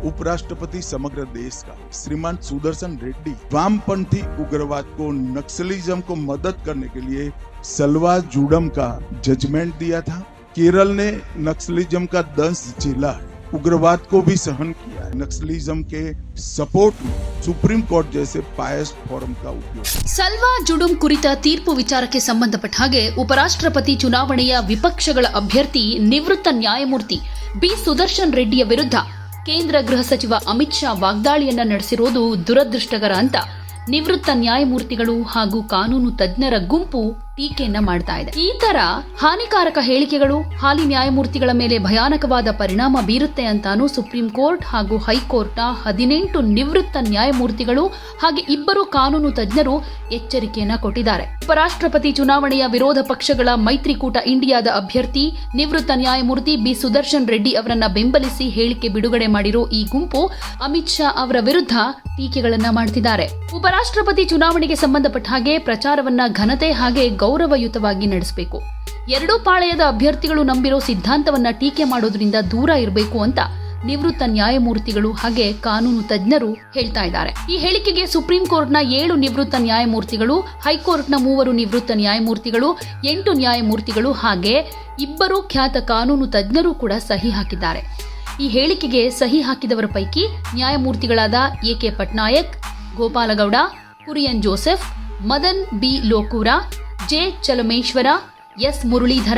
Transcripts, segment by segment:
उपराष्ट्रपति समग्र देश का श्रीमान सुदर्शन रेड्डी वामपंथी उग्रवाद को नक्सलिज्म को मदद करने के लिए सलवा जुडम का जजमेंट दिया था केरल ने नक्सलिज्म का दंश झेला है उग्रवाद को भी सहन किया है नक्सलिज्म के सपोर्ट में सुप्रीम कोर्ट जैसे पायस फोरम का उपयोग ಸಲ್ವಾ ಜುಡುಂ ಕುರಿತ ತೀರ್ಪು ವಿಚಾರಕ್ಕೆ ಸಂಬಂಧಪಟ್ಟ ಹಾಗೆ ಉಪರಾಷ್ಟ್ರಪತಿ ಚುನಾವಣೆಯ ವಿಪಕ್ಷಗಳ ಅಭ್ಯರ್ಥಿ ನಿವೃತ್ತ ನ್ಯಾಯಮೂರ್ತಿ ಬಿ ಸುದರ್ಶನ್ ರೆಡ್ಡಿಯ ವಿರುದ್ಧ ಕೇಂದ್ರ ಗೃಹ ಸಚಿವ ಅಮಿತ್ ಶಾ ವಾಗ್ದಾಳಿಯನ್ನ ನಡೆಸಿರೋದು ದುರದೃಷ್ಟಕರ ಅಂತ ನಿವೃತ್ತ ನ್ಯಾಯಮೂರ್ತಿಗಳು ಹಾಗೂ ಕಾನೂನು ತಜ್ಞರ ಗುಂಪು ಟೀಕೆಯನ್ನ ಮಾಡ್ತಾ ಇದೆ. ಈ ತರ ಹಾನಿಕಾರಕ ಹೇಳಿಕೆಗಳು, ಹಾಲಿ ನ್ಯಾಯಮೂರ್ತಿಗಳ ಮೇಲೆ ಭಯಾನಕವಾದ ಪರಿಣಾಮ ಬೀರುತ್ತೆ ಅಂತಾನು ಸುಪ್ರೀಂ ಕೋರ್ಟ್ ಹಾಗೂ ಹೈಕೋರ್ಟ್ನ ಹದಿನೆಂಟು ನಿವೃತ್ತ ನ್ಯಾಯಮೂರ್ತಿಗಳು ಹಾಗೆ ಇಬ್ಬರು ಕಾನೂನು ತಜ್ಞರು ಎಚ್ಚರಿಕೆಯನ್ನ ಕೊಟ್ಟಿದ್ದಾರೆ. ಉಪರಾಷ್ಟ್ರಪತಿ ಚುನಾವಣೆಯ ವಿರೋಧ ಪಕ್ಷಗಳ ಮೈತ್ರಿಕೂಟ ಇಂಡಿಯಾದ ಅಭ್ಯರ್ಥಿ, ನಿವೃತ್ತ ನ್ಯಾಯಮೂರ್ತಿ ಬಿ. ಸುದರ್ಶನ್ ರೆಡ್ಡಿ ಅವರನ್ನ ಬೆಂಬಲಿಸಿ ಹೇಳಿಕೆ ಬಿಡುಗಡೆ ಮಾಡಿರೋ ಈ ಗುಂಪು ಅಮಿತ್ ಶಾ ಅವರ ವಿರುದ್ಧ ಟೀಕೆಗಳನ್ನ ಮಾಡ್ತಿದ್ದಾರೆ. ಉಪರಾಷ್ಟ್ರಪತಿ ಚುನಾವಣೆಗೆ ಸಂಬಂಧಪಟ್ಟ ಹಾಗೆ ಪ್ರಚಾರವನ್ನ ಘನತೆ ಹಾಗೆ ಗೌರವಯುತವಾಗಿ ನಡೆಸಬೇಕು. ಎರಡೂ ಪಾಳೆಯದ ಅಭ್ಯರ್ಥಿಗಳು ನಂಬಿರೋ ಸಿದ್ಧಾಂತವನ್ನ ಟೀಕೆ ಮಾಡೋದ್ರಿಂದ ದೂರ ಇರಬೇಕು ಅಂತ ನಿವೃತ್ತ ನ್ಯಾಯಮೂರ್ತಿಗಳು ಹಾಗೆ ಕಾನೂನು ತಜ್ಞರು ಹೇಳ್ತಾ ಇದ್ದಾರೆ. ಈ ಹೇಳಿಕೆಗೆ ಸುಪ್ರೀಂ ಕೋರ್ಟ್ನ ಏಳು ನಿವೃತ್ತ ನ್ಯಾಯಮೂರ್ತಿಗಳು, ಹೈಕೋರ್ಟ್ನ ಮೂವರು ನಿವೃತ್ತ ನ್ಯಾಯಮೂರ್ತಿಗಳು, ಎಂಟು ನ್ಯಾಯಮೂರ್ತಿಗಳು ಹಾಗೆ ಇಬ್ಬರು ಖ್ಯಾತ ಕಾನೂನು ತಜ್ಞರು ಕೂಡ ಸಹಿ ಹಾಕಿದ್ದಾರೆ. ಈ ಹೇಳಿಕೆಗೆ ಸಹಿ ಹಾಕಿದವರ ಪೈಕಿ ನ್ಯಾಯಮೂರ್ತಿಗಳಾದ A K Patnaik, Gopala Gowda, Kurian Joseph, Madan B Lokur J Chelameswar, S Muralidhar,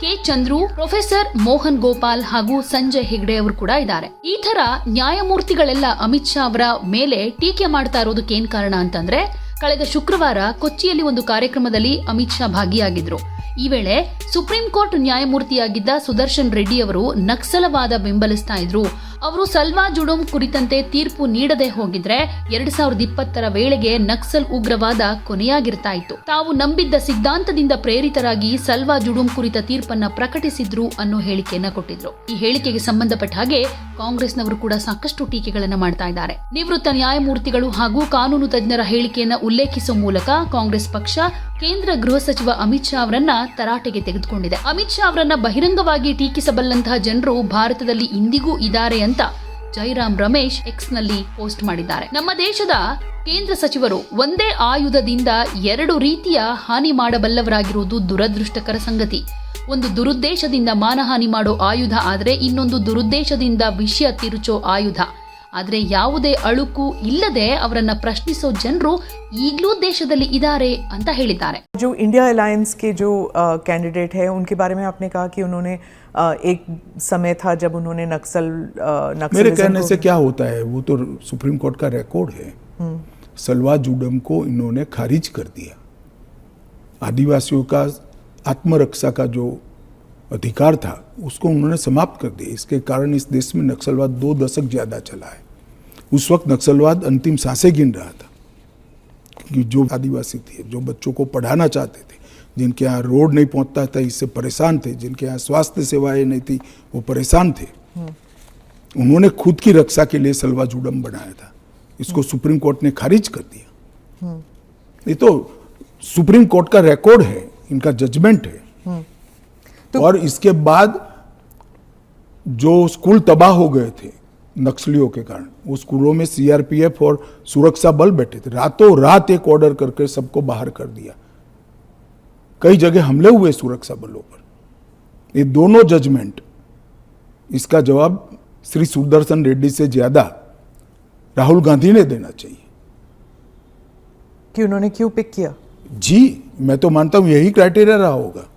K Chandru, professor Mohan Gopal ಹಾಗೂ ಸಂಜಯ್ ಹೆಗ್ಡೆ ಅವರು ಕೂಡ ಇದ್ದಾರೆ. ಈ ತರ ನ್ಯಾಯಮೂರ್ತಿಗಳೆಲ್ಲ ಅಮಿತ್ ಶಾ ಅವರ ಮೇಲೆ ಟೀಕೆ ಮಾಡ್ತಾ ಇರೋದಕ್ಕೆ ಏನ್ ಕಾರಣ ಅಂತಂದ್ರೆ, ಕಳೆದ ಶುಕ್ರವಾರ ಕೊಚ್ಚಿಯಲ್ಲಿ ಒಂದು ಕಾರ್ಯಕ್ರಮದಲ್ಲಿ ಅಮಿತ್ ಶಾ ಭಾಗಿಯಾಗಿದ್ರು. ಈ ವೇಳೆ ಸುಪ್ರೀಂ ಕೋರ್ಟ್ ನ್ಯಾಯಮೂರ್ತಿಯಾಗಿದ್ದ ಸುದರ್ಶನ್ ರೆಡ್ಡಿ ಅವರು ನಕ್ಸಲವಾದ ಬೆಂಬಲಿಸ್ತಾ ಇದ್ರು. ಅವರು ಸಲ್ವಾ ಜುಡುಂ ಕುರಿತಂತೆ ತೀರ್ಪು ನೀಡದೆ ಹೋಗಿದ್ರೆ ಎರಡ್ ಸಾವಿರದ ಇಪ್ಪತ್ತರ ವೇಳೆಗೆ ನಕ್ಸಲ್ ಉಗ್ರವಾದ ಕೊನೆಯಾಗಿರ್ತಾ ಇತ್ತು ತಾವು ನಂಬಿದ್ದ ಸಿದ್ಧಾಂತದಿಂದ ಪ್ರೇರಿತರಾಗಿ ಸಲ್ವಾ ಜುಡುಂ ಕುರಿತ ತೀರ್ಪನ್ನ ಪ್ರಕಟಿಸಿದ್ರು ಅನ್ನೋ ಹೇಳಿಕೆಯನ್ನ ಕೊಟ್ಟಿದ್ರು. ಈ ಹೇಳಿಕೆಗೆ ಸಂಬಂಧಪಟ್ಟ ಹಾಗೆ ಕಾಂಗ್ರೆಸ್ನವರು ಕೂಡ ಸಾಕಷ್ಟು ಟೀಕೆಗಳನ್ನ ಮಾಡ್ತಾ ಇದ್ದಾರೆ. ನಿವೃತ್ತ ನ್ಯಾಯಮೂರ್ತಿಗಳು ಹಾಗೂ ಕಾನೂನು ತಜ್ಞರ ಹೇಳಿಕೆಯನ್ನ ಉಲ್ಲೇಖಿಸುವ ಮೂಲಕ ಕಾಂಗ್ರೆಸ್ ಪಕ್ಷ, ಕೇಂದ್ರ ಗೃಹ ಸಚಿವ ಅಮಿತ್ ಶಾ ಅವರನ್ನ ತರಾಟೆಗೆ ತೆಗೆದುಕೊಂಡಿದೆ. ಅಮಿತ್ ಶಾ ಅವರನ್ನ ಬಹಿರಂಗವಾಗಿ ಟೀಕಿಸಬಲ್ಲಂತಹ ಜನರು ಭಾರತದಲ್ಲಿ ಇಂದಿಗೂ ಇದ್ದಾರೆ ಅಂತ ಜೈರಾಮ್ ರಮೇಶ್ ಎಕ್ಸ್ನಲ್ಲಿ ಪೋಸ್ಟ್ ಮಾಡಿದ್ದಾರೆ. ನಮ್ಮ ದೇಶದ ಕೇಂದ್ರ ಸಚಿವರು ಒಂದೇ ಆಯುಧದಿಂದ ಎರಡು ರೀತಿಯ ಹಾನಿ ಮಾಡಬಲ್ಲವರಾಗಿರುವುದು ದುರದೃಷ್ಟಕರ ಸಂಗತಿ. ಒಂದು ದುರುದ್ದೇಶದಿಂದ ಮಾನಹಾನಿ ಮಾಡೋ ಆಯುಧ, ಆದರೆ ಇನ್ನೊಂದು ದುರುದ್ದೇಶದಿಂದ ವಿಷಯ ತಿರುಚೋ ಆಯುಧ. ಆದ್ರೆ ಯಾವುದೇ ಅಳುಕು ಇಲ್ಲದೆ ಅವರನ್ನ ಪ್ರಶ್ನಿಸೋ ಜನರು ಈಗಲೂ ದೇಶದಲ್ಲಿ ಇದ್ದಾರೆ ಅಂತ ಹೇಳಿದ್ದಾರೆ जो इंडिया अलायंस के जो कैंडिडेट है उनके बारे में आपने कहा कि उन्होंने अ, एक समय था जब उन्होंने नक्सल अ, मेरे नक्सलिज्म कहने को- से क्या होता है वो तो सुप्रीम कोर्ट का रिकॉर्ड है सलवा जुडम को इन्होंने खारिज कर दिया आदिवासियों का आत्मरक्षा का जो अधिकार था उसको उन्होंने समाप्त कर दिया। इसके कारण इस देश में नक्सलवाद दो दशक ज़्यादा चला है। उस वक्त नक्सलवाद अंतिम साँसें गिन रहा था क्योंकि जो आदिवासी थे जो बच्चों को पढ़ाना चाहते थे जिनके यहाँ रोड नहीं पहुँचता था इससे परेशान थे जिनके यहाँ स्वास्थ्य सेवाएँ नहीं थी वो परेशान थे। उन्होंने खुद की रक्षा के लिए सलवा जुडम बनाया था। इसको सुप्रीम कोर्ट ने खारिज कर दिया। ये तो सुप्रीम कोर्ट का रिकॉर्ड है इनका जजमेंट है। तो- और इसके बाद जो स्कूल तबाह हो गए थे नक्सलियों के कारण वो स्कूलों में सीआरपीएफ और सुरक्षा बल बैठे थे। रातों रात एक ऑर्डर करके सबको बाहर कर दिया। कई जगह हमले हुए सुरक्षा बलों पर। ये दोनों जजमेंट इसका जवाब श्री सुदर्शन रेड्डी से ज़्यादा राहुल गांधी ने देना चाहिए। कि उन्होंने क्यों पिक किया? जी मैं तो मानता हूँ यही क्राइटेरिया रहा होगा।